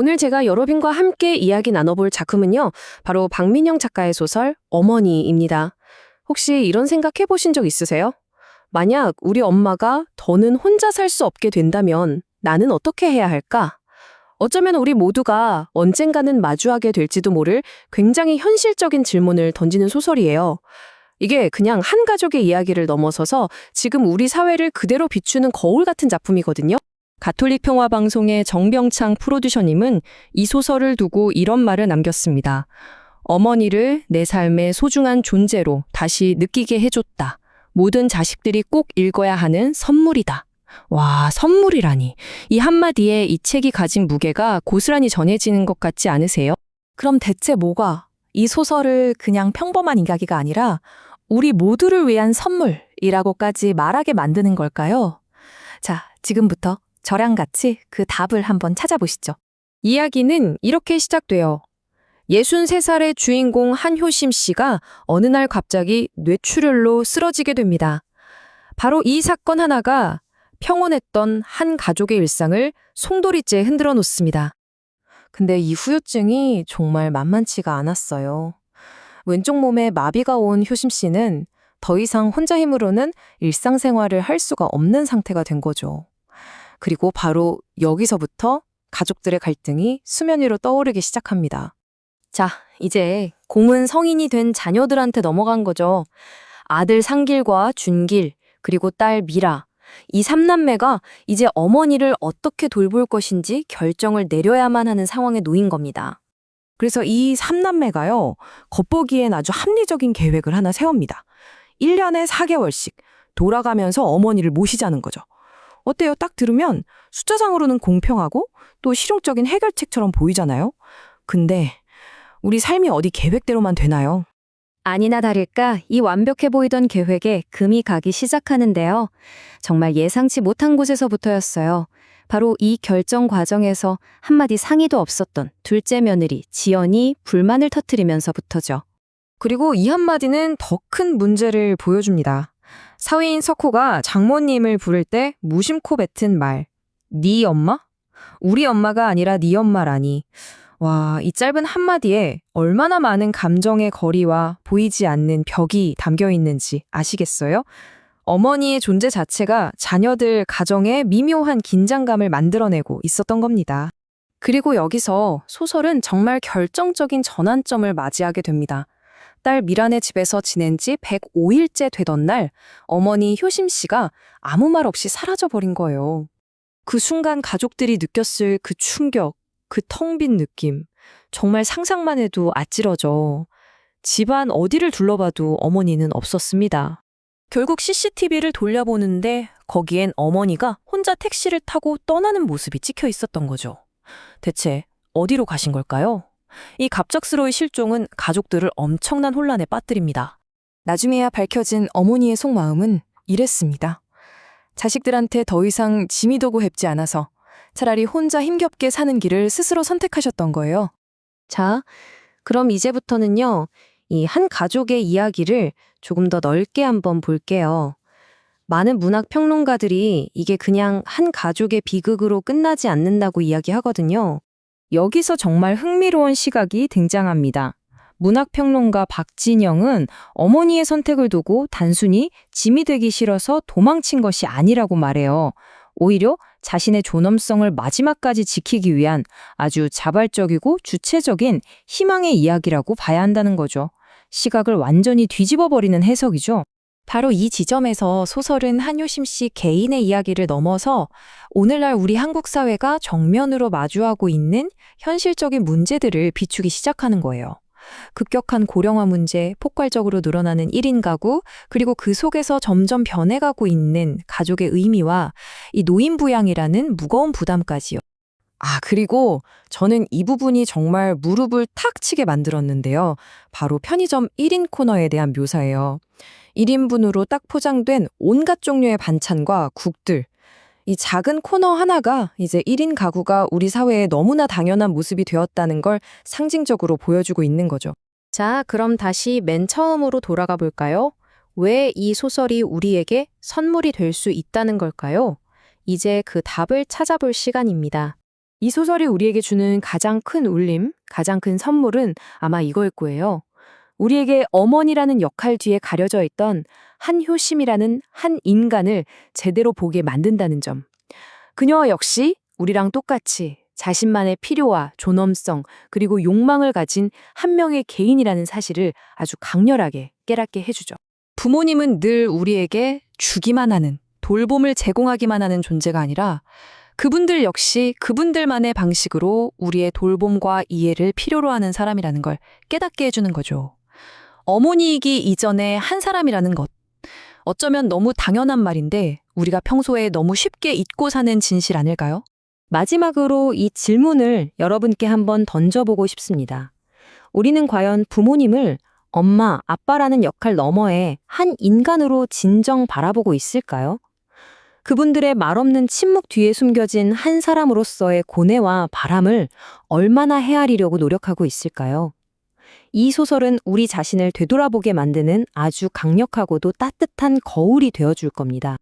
오늘 제가 여러분과 함께 이야기 나눠볼 작품은요, 바로 박민영 작가의 소설 어머니입니다. 혹시 이런 생각 해보신 적 있으세요? 만약 우리 엄마가 더는 혼자 살 수 없게 된다면 나는 어떻게 해야 할까? 어쩌면 우리 모두가 언젠가는 마주하게 될지도 모를 굉장히 현실적인 질문을 던지는 소설이에요. 이게 그냥 한 가족의 이야기를 넘어서서 지금 우리 사회를 그대로 비추는 거울 같은 작품이거든요. 가톨릭 평화 방송의 정병창 프로듀서님은 이 소설을 두고 이런 말을 남겼습니다. 어머니를 내 삶의 소중한 존재로 다시 느끼게 해줬다. 모든 자식들이 꼭 읽어야 하는 선물이다. 와, 선물이라니. 이 한마디에 이 책이 가진 무게가 고스란히 전해지는 것 같지 않으세요? 그럼 대체 뭐가 이 소설을 그냥 평범한 이야기가 아니라 우리 모두를 위한 선물이라고까지 말하게 만드는 걸까요? 자, 지금부터 저랑 같이 그 답을 한번 찾아보시죠. 이야기는 이렇게 시작돼요. 63살의 주인공 한효심 씨가 어느 날 갑자기 뇌출혈로 쓰러지게 됩니다. 바로 이 사건 하나가 평온했던 한 가족의 일상을 송도리째 흔들어 놓습니다. 근데 이 후유증이 정말 만만치가 않았어요. 왼쪽 몸에 마비가 온 효심 씨는 더 이상 혼자 힘으로는 일상생활을 할 수가 없는 상태가 된 거죠. 그리고 바로 여기서부터 가족들의 갈등이 수면 위로 떠오르기 시작합니다. 자, 이제 공은 성인이 된 자녀들한테 넘어간 거죠. 아들 상길과 준길, 그리고 딸 미라. 이 삼남매가 이제 어머니를 어떻게 돌볼 것인지 결정을 내려야만 하는 상황에 놓인 겁니다. 그래서 이 삼남매가요, 겉보기엔 아주 합리적인 계획을 하나 세웁니다. 1년에 4개월씩 돌아가면서 어머니를 모시자는 거죠. 어때요? 딱 들으면 숫자상으로는 공평하고 또 실용적인 해결책처럼 보이잖아요? 근데 우리 삶이 어디 계획대로만 되나요? 아니나 다를까 이 완벽해 보이던 계획에 금이 가기 시작하는데요. 정말 예상치 못한 곳에서부터였어요. 바로 이 결정 과정에서 한마디 상의도 없었던 둘째 며느리 지연이 불만을 터뜨리면서부터죠. 그리고 이 한마디는 더 큰 문제를 보여줍니다. 사위인 석호가 장모님을 부를 때 무심코 뱉은 말. 네 엄마? 우리 엄마가 아니라 네 엄마라니. 와, 이 짧은 한마디에 얼마나 많은 감정의 거리와 보이지 않는 벽이 담겨 있는지 아시겠어요? 어머니의 존재 자체가 자녀들 가정에 미묘한 긴장감을 만들어내고 있었던 겁니다. 그리고 여기서 소설은 정말 결정적인 전환점을 맞이하게 됩니다. 딸 미란의 집에서 지낸 지 105일째 되던 날, 어머니 효심 씨가 아무 말 없이 사라져버린 거예요. 그 순간 가족들이 느꼈을 그 충격, 그 텅 빈 느낌. 정말 상상만 해도 아찔러져. 집안 어디를 둘러봐도 어머니는 없었습니다. 결국 CCTV를 돌려보는데 거기엔 어머니가 혼자 택시를 타고 떠나는 모습이 찍혀 있었던 거죠. 대체 어디로 가신 걸까요? 이 갑작스러운 실종은 가족들을 엄청난 혼란에 빠뜨립니다. 나중에야 밝혀진 어머니의 속마음은 이랬습니다. 자식들한테 더 이상 짐이 되고 햅지 않아서 차라리 혼자 힘겹게 사는 길을 스스로 선택하셨던 거예요. 자, 그럼 이제부터는요, 이 한 가족의 이야기를 조금 더 넓게 한번 볼게요. 많은 문학 평론가들이 이게 그냥 한 가족의 비극으로 끝나지 않는다고 이야기하거든요. 여기서 정말 흥미로운 시각이 등장합니다. 문학평론가 박진영은 어머니의 선택을 두고 단순히 짐이 되기 싫어서 도망친 것이 아니라고 말해요. 오히려 자신의 존엄성을 마지막까지 지키기 위한 아주 자발적이고 주체적인 희망의 이야기라고 봐야 한다는 거죠. 시각을 완전히 뒤집어버리는 해석이죠. 바로 이 지점에서 소설은 한효심 씨 개인의 이야기를 넘어서 오늘날 우리 한국 사회가 정면으로 마주하고 있는 현실적인 문제들을 비추기 시작하는 거예요. 급격한 고령화 문제, 폭발적으로 늘어나는 1인 가구, 그리고 그 속에서 점점 변해가고 있는 가족의 의미와 이 노인 부양이라는 무거운 부담까지요. 아, 그리고 저는 이 부분이 정말 무릎을 탁 치게 만들었는데요. 바로 편의점 1인 코너에 대한 묘사예요. 1인분으로 딱 포장된 온갖 종류의 반찬과 국들. 이 작은 코너 하나가 이제 1인 가구가 우리 사회에 너무나 당연한 모습이 되었다는 걸 상징적으로 보여주고 있는 거죠. 자, 그럼 다시 맨 처음으로 돌아가 볼까요? 왜 이 소설이 우리에게 선물이 될 수 있다는 걸까요? 이제 그 답을 찾아볼 시간입니다. 이 소설이 우리에게 주는 가장 큰 울림, 가장 큰 선물은 아마 이거일 거예요. 우리에게 어머니라는 역할 뒤에 가려져 있던 한효심이라는 한 인간을 제대로 보게 만든다는 점. 그녀 역시 우리랑 똑같이 자신만의 필요와 존엄성 그리고 욕망을 가진 한 명의 개인이라는 사실을 아주 강렬하게 깨닫게 해주죠. 부모님은 늘 우리에게 주기만 하는, 돌봄을 제공하기만 하는 존재가 아니라 그분들 역시 그분들만의 방식으로 우리의 돌봄과 이해를 필요로 하는 사람이라는 걸 깨닫게 해주는 거죠. 어머니이기 이전에 한 사람이라는 것. 어쩌면 너무 당연한 말인데 우리가 평소에 너무 쉽게 잊고 사는 진실 아닐까요? 마지막으로 이 질문을 여러분께 한번 던져보고 싶습니다. 우리는 과연 부모님을 엄마, 아빠라는 역할 너머에 한 인간으로 진정 바라보고 있을까요? 그분들의 말없는 침묵 뒤에 숨겨진 한 사람으로서의 고뇌와 바람을 얼마나 헤아리려고 노력하고 있을까요? 이 소설은 우리 자신을 되돌아보게 만드는 아주 강력하고도 따뜻한 거울이 되어줄 겁니다.